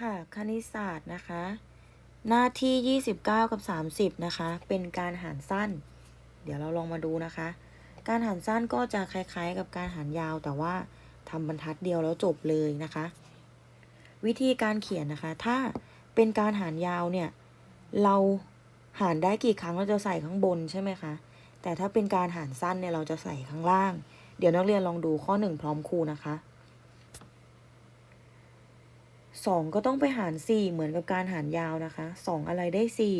ค่ะ คณิตศาสตร์นะคะ หน้าที่ 29 กับ 30 นะคะ เป็นการหารสั้น เดี๋ยวเราลองมาดูนะคะ การหารสั้นก็จะคล้ายๆ กับการหารยาว แต่ว่าทำบรรทัดเดียวแล้วจบเลยนะคะ วิธีการเขียนนะคะ ถ้าเป็นการหารยาวเนี่ย เราหารได้กี่ครั้งเราจะใส่ข้างบนใช่ไหมคะ แต่ถ้าเป็นการหารสั้นเนี่ยเราจะใส่ข้างล่าง เดี๋ยวนักเรียนลองดูข้อ 1 พร้อมครูนะคะ สองก็ต้องไปหารสี่เหมือนกับการหารยาวนะคะสองอะไรได้สี่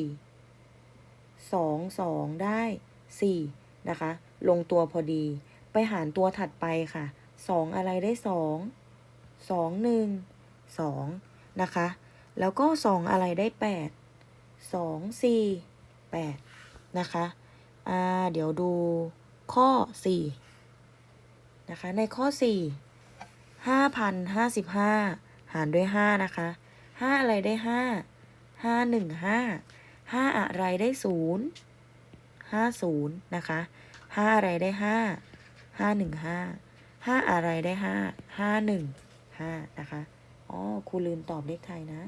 สองสองได้สี่นะคะ ลงตัวพอดี ไปหารตัวถัดไปค่ะสองอะไรได้สองสองหนึ่งสองนะคะ แล้วก็สองอะไรได้แปดสองสี่แปดนะคะอ่าเดี๋ยวดูข้อสี่นะคะ ในข้อสี่ห้าพันห้าสิบห้าารด้วยห้านะคะห้าอะไรได้ห้าห้าหนึ่งห้าห้าอะไรได้ศูนย์ห้าศูนย์นะคะห้าอะไรได้ห้าห้าหนึ่งห้าห้าอะไรได้ห้าห้าหนึ่งห้านะคะอ๋อครูลืมตอบเลขไทยนะ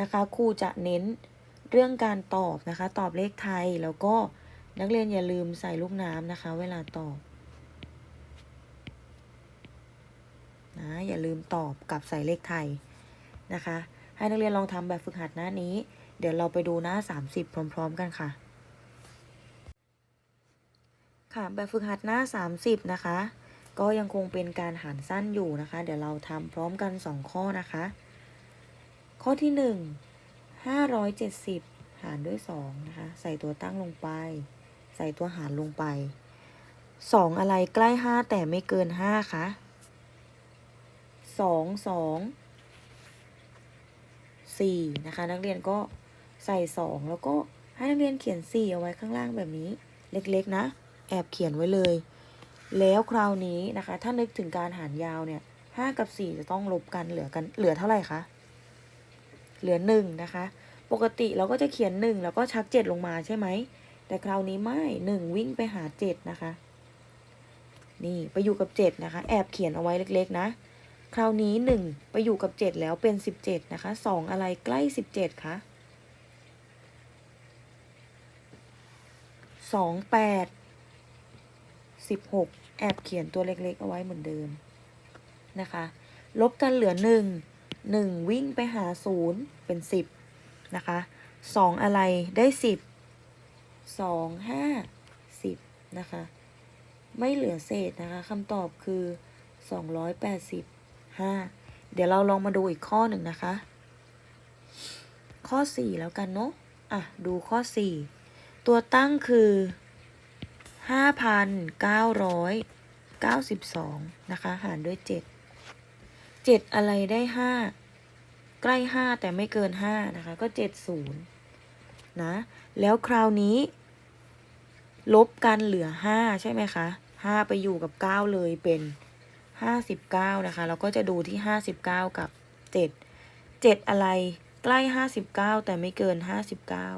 นะคะครูจะเน้นเรื่องการตอบนะคะ ตอบเลขไทยแล้วก็นักเรียนอย่าลืมใส่ลูกน้ำนะคะ เวลาตอบ นะอย่าลืมตอบกับใส่เลขไทยนะคะ ให้นักเรียนลองทำแบบฝึกหัดหน้านี้ เดี๋ยวเราไปดูหน้า 30 พร้อม ๆ กันค่ะ ค่ะแบบฝึกหัดหน้า 30 นะคะ ก็ยังคงเป็นการหารสั้นอยู่นะคะ เดี๋ยวเราทำพร้อมกัน 2 ข้อนะคะ ข้อที่ 1 570 หารด้วย 2 นะคะ ใส่ตัวตั้งลงไป ใส่ตัวหารลงไป 2 อะไรใกล้ 5 แต่ไม่เกิน 5คะ สองสองสี่นะคะ นักเรียนก็ใส่สองแล้วก็ให้นักเรียนเขียนสี่เอาไว้ข้างล่างแบบนี้เล็กๆนะ แอบเขียนไว้เลย แล้วคราวนี้นะคะ ถ้านึกถึงการหารยาวเนี่ยห้ากับสี่จะต้องลบกันเหลือกันเหลือเท่าไหร่คะเหลือหนึ่งนะคะ ปกติเราก็จะเขียนหนึ่งแล้วก็ชักเจ็ดลงมาใช่ไหมแต่คราวนี้ไม่หนึ่งวิ่งไปหาเจ็ดนะคะ นี่ไปอยู่กับเจ็ดนะคะ แอบเขียนเอาไว้เล็ก ๆ นะ คราวนี้หนึ่งไปอยู่กับเจ็ดแล้วเป็นสิบเจ็ดนะคะสองอะไรใกล้สิบเจ็ดคะสองแปดสิบหกแอบเขียนตัวเล็กๆ เอาไว้เหมือนเดิมนะคะ ลบกันเหลือหนึ่งหนึ่งวิ่งไปหาศูนย์เป็นสิบนะคะสองอะไรได้สิบสองห้าสิบนะคะ ไม่เหลือเศษนะคะคำตอบคือส ห้าเดี๋ยวเราลองมาดูอีกข้อหนึ่งนะคะ ข้อสี่แล้วกันเนาะอะ ดูข้อสี่ตัวตั้งคือห้าพันเก้าร้อยเก้าสิบสองนะคะ หารด้วยเจ็ดเจ็ดอะไรได้ห้าใกล้ห้าแต่ไม่เกินห้านะคะ ก็เจ็ดศูนย์นะ แล้วคราวนี้ ลบกันเหลือห้าใช่ไหมคะห้าไปอยู่กับเก้าเลยเป็น ห้าสิบเก้านะคะ เราก็จะดูที่ห้าสิบเก้ากับเจ็ดเจ็ดอะไรใกล้ห้าสิบเก้าแต่ไม่เกินห้าสิบเก้า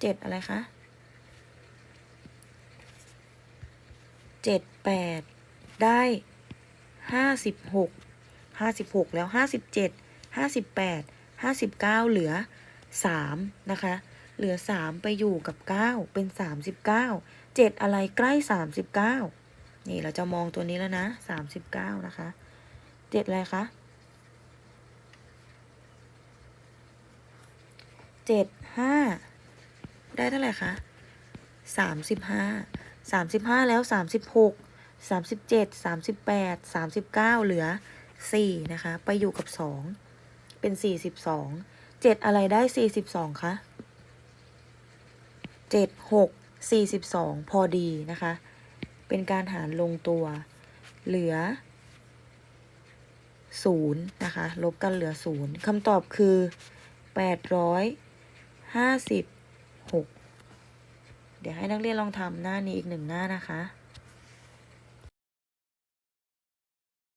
เจ็ดอะไรคะเจ็ดแปดได้ห้าสิบหกห้าสิบหกแล้วห้าสิบเจ็ดห้าสิบแปดห้าสิบเก้าเหลือสามนะคะ เหลือสามไปอยู่กับเก้าเป็นสามสิบเก้าเจ็ดอะไรใกล้สามสิบเก้านี่เราจะมองตัวนี้แล้วนะสามสิบเก้านะคะเจ็ดอะไรคะเจ็ดห้าได้เท่าไหร่คะสามสิบห้าสามสิบห้าแล้วสามสิบหกสามสิบเจ็ดสามสิบแปดสามสิบเก้าเหลือสี่นะคะ ไปอยู่กับสองเป็นสี่สิบสองเจ็ดอะไรได้สี่สิบสองคะ เจ็ดหกสี่สิบสองพอดีนะคะ เป็นการหารลงตัว เหลือศูนย์นะคะ ลบกันเหลือศูนย์คำตอบคือแปดร้อยห้าสิบหกเดี๋ยวให้นักเรียนลองทำหน้านี้อีกหนึ่งหน้านะคะ